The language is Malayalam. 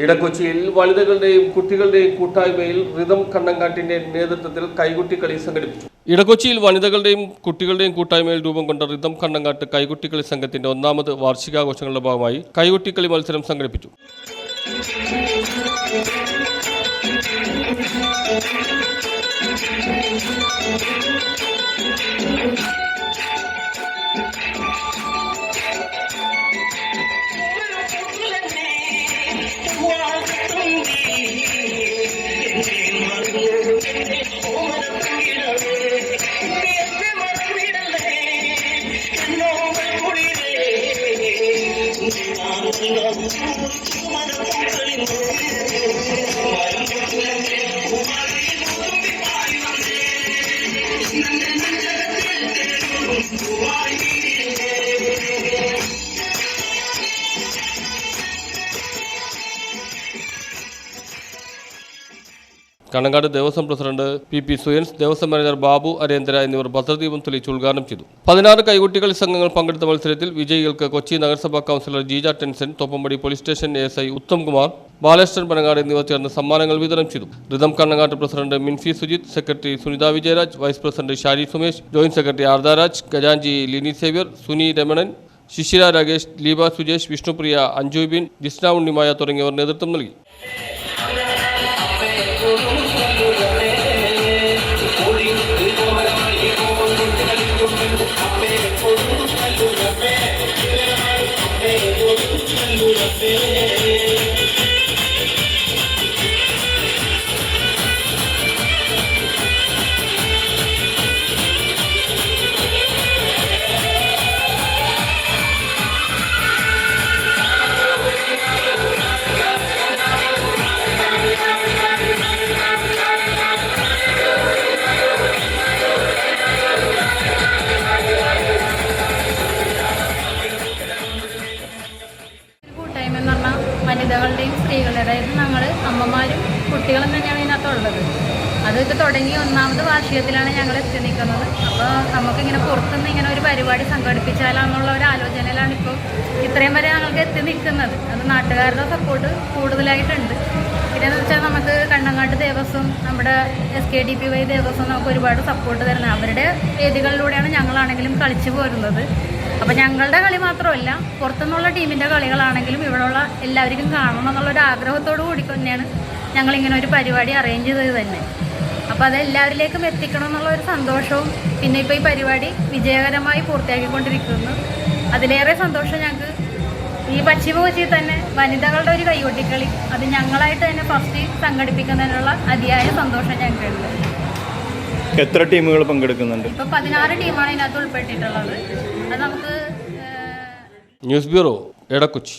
ഇടക്കൊച്ചിയിൽ വനിതകളുടെയും കുട്ടികളുടെയും കൂട്ടായ്മയിൽ റിതം കണ്ണങ്കാട്ടിന്റെ നേതൃത്വത്തിൽ കൈകുട്ടിക്കളി സംഘടിപ്പിച്ചു. ഇടക്കൊച്ചിയിൽ വനിതകളുടെയും കുട്ടികളുടെയും കൂട്ടായ്മയിൽ രൂപം കൊണ്ട റിതം കണ്ണങ്കാട്ട് കൈകുട്ടിക്കളി സംഘത്തിന്റെ ഒന്നാമത് വാർഷികാഘോഷങ്ങളുടെ ഭാഗമായി കൈകുട്ടിക്കളി മത്സരം സംഘടിപ്പിച്ചു. Thank you. Kannankad Devaswom president P P സുയൻസ് Devaswom manager Babu അരേന്ദ്ര എന്നിവർ ഭദ്രദീപം തെളിയിച്ച് ഉദ്ഘാടനം ചെയ്തു. പതിനാറ് കൈകുട്ടികളി സംഘങ്ങൾ പങ്കെടുത്ത മത്സരത്തിൽ വിജയികൾക്ക് കൊച്ചി നഗരസഭാ councillor Jeeja Tenson Thoppumpady police station S I Uttam Kumar Balakrishnan Panangad എന്നിവർ ചേർന്ന് സമ്മാനങ്ങൾ വിതരണം ചെയ്തു. Rhythm Kannangatt president Minfi Sujith secretary Sunitha Vijayaraj vice president Shari Sumesh joint secretary Ardaraj ഖജാൻജി Lini Xavier Suni Ramanan ശിശിര Rakesh Leeba Sujesh Vishnupriya Anjubin Jisna Unnimaya തുടങ്ങിയവർ നേതൃത്വം നൽകി. feeling. അതായത് ഞങ്ങൾ അമ്മമാരും കുട്ടികളും തന്നെയാണ് ഇതിനകത്തുള്ളത്. അത് ഇത് തുടങ്ങി ഒന്നാമത് വാർഷികത്തിലാണ് ഞങ്ങൾ എത്തി നിൽക്കുന്നത്. അപ്പോൾ നമുക്കിങ്ങനെ പുറത്തുനിന്ന് ഇങ്ങനെ ഒരു പരിപാടി സംഘടിപ്പിച്ചാലാന്നുള്ള ഒരു ആലോചനയിലാണ് ഇപ്പോൾ ഇത്രയും വരെ ഞങ്ങൾക്ക് എത്തി നിൽക്കുന്നത്. അത് നാട്ടുകാരുടെ സപ്പോർട്ട് കൂടുതലായിട്ടുണ്ട്. പിന്നെയെന്ന് വെച്ചാൽ നമുക്ക് കണ്ണങ്ങാട്ട് ദേവസ്വം നമ്മുടെ S K D P Y Devaswom നമുക്ക് ഒരുപാട് സപ്പോർട്ട് തരുന്നത്. അവരുടെ വേദികളിലൂടെയാണ് ഞങ്ങളാണെങ്കിലും കളിച്ചു പോരുന്നത്. അപ്പോൾ ഞങ്ങളുടെ കളി മാത്രമല്ല പുറത്തുനിന്നുള്ള ടീമിന്റെ കളികളാണെങ്കിലും ഇവിടെയുള്ള എല്ലാവർക്കും കാണണം എന്നുള്ളൊരു ആഗ്രഹത്തോടു കൂടി തന്നെയാണ് ഞങ്ങളിങ്ങനെ ഒരു പരിപാടി അറേഞ്ച് ചെയ്തത് തന്നെ. അപ്പോൾ അത് എല്ലാവരിലേക്കും എത്തിക്കണം എന്നുള്ള ഒരു സന്തോഷവും പിന്നെ ഇപ്പോൾ ഈ പരിപാടി വിജയകരമായി പൂർത്തിയാക്കിക്കൊണ്ടിരിക്കുന്നു. അതിലേറെ സന്തോഷം ഞങ്ങൾക്ക് ഈ പശ്ചിമ കൊച്ചിയിൽ തന്നെ വനിതകളുടെ ഒരു കൈകൊട്ടിക്കളി അത് ഞങ്ങളായിട്ട് തന്നെ ഫസ്റ്റ് സംഘടിപ്പിക്കുന്നതിനുള്ള അതിയായ സന്തോഷം ഞങ്ങൾക്കുണ്ട്. എത്ര ടീമുകൾ പങ്കെടുക്കുന്നുണ്ട്? ഇപ്പോൾ പതിനാറ് ടീമാണ് ഇതിനകത്ത് ഉൾപ്പെട്ടിട്ടുള്ളത്. അത് നമുക്ക് ഏഹ്, ന്യൂസ് ബ്യൂറോ എടക്കൊച്ചി.